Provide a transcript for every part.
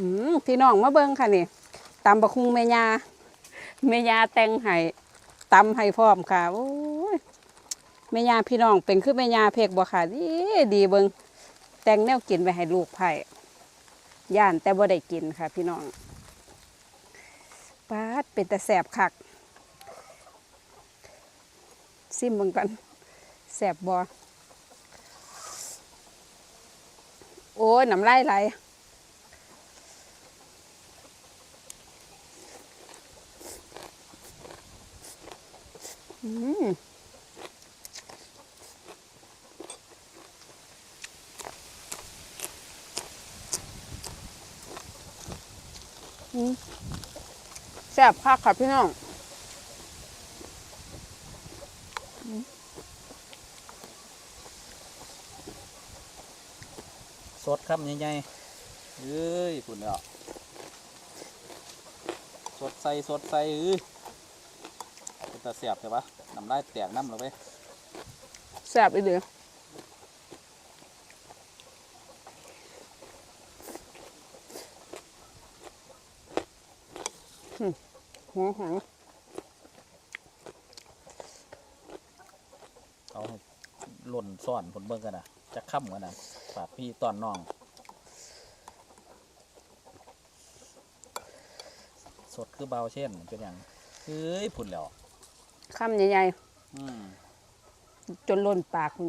อืมพี่น้องมาเบิ่งค่ะนี่ตำบักคุงแม่ยาแม่ยาแตงให้ตำให้พร้อมค่ะโอ้ยแม่ยาพี่น้องเป็นคือแม่ยาเพกบ่ค่ะดีดีเบิ่งแตงแนวกินไปให้ลูกไผ่ย่านแต่บ่ได้กินค่ะ พี่น้องปาดเป็นแต่แสบคักซิมเบิ่งกันแสบบ่โอ้ยน้ำลายไหล อืมแซ่บคักค่ะพี่น้องสดคำใหญ่ๆเอ้ยคุณเนาะสดใสสดใสเอ้ย เป็นตาเสียบใช่ปะน้ำลายแตกน้ำเลยเว้ยแซ่บอีเดีออืมหัวหอมเอาให้หล่นซ่อนผลเบิ่งกันนะจะค่ำกันนะฝากพี่ตอนน้อง สดคือเบาเช่นเป็นอย่างเฮ้ยผุนแล้ว คำใหญ่อืมๆจนล้นปากคุณ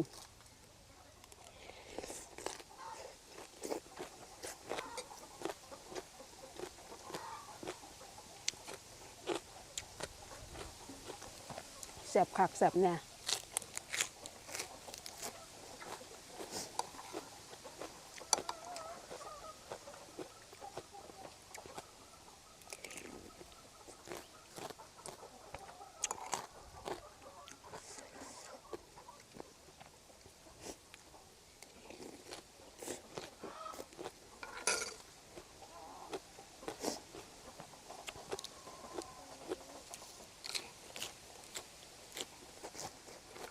แซ่บคักแซ่บแน่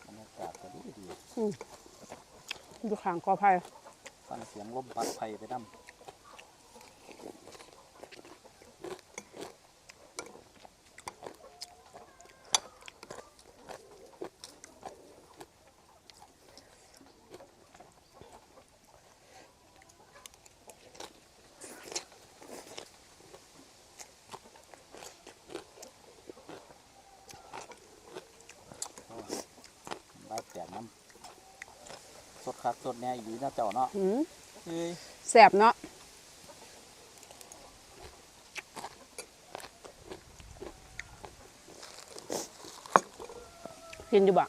บรรยากาศก็ดี ดูขางกอไผ่ฟังเสียงลมพัดไผ่ไปดั้ม ลายแตกน้ำสด คักสดแน่อยู่นะเจ้าเนาะอืมเอ้ยแซ่บเนาะกินอยู่บ่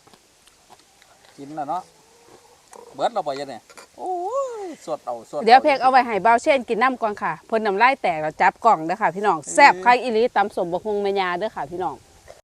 กินแล้วเนาะเบิดเราไปยังเนี่ยโอ้ยสดเอาสดเดี๋ยวเพกเอาไว้ให้เบาเช่นกินน้ำก่อนค่ะเพิ่นน้ำลายแตกแล้วจับกล่องเด้อค่ะพี่น้องแซ่บใครอีหลีตำสมบกฮงแม่ยาเด้อค่ะพี่น้อง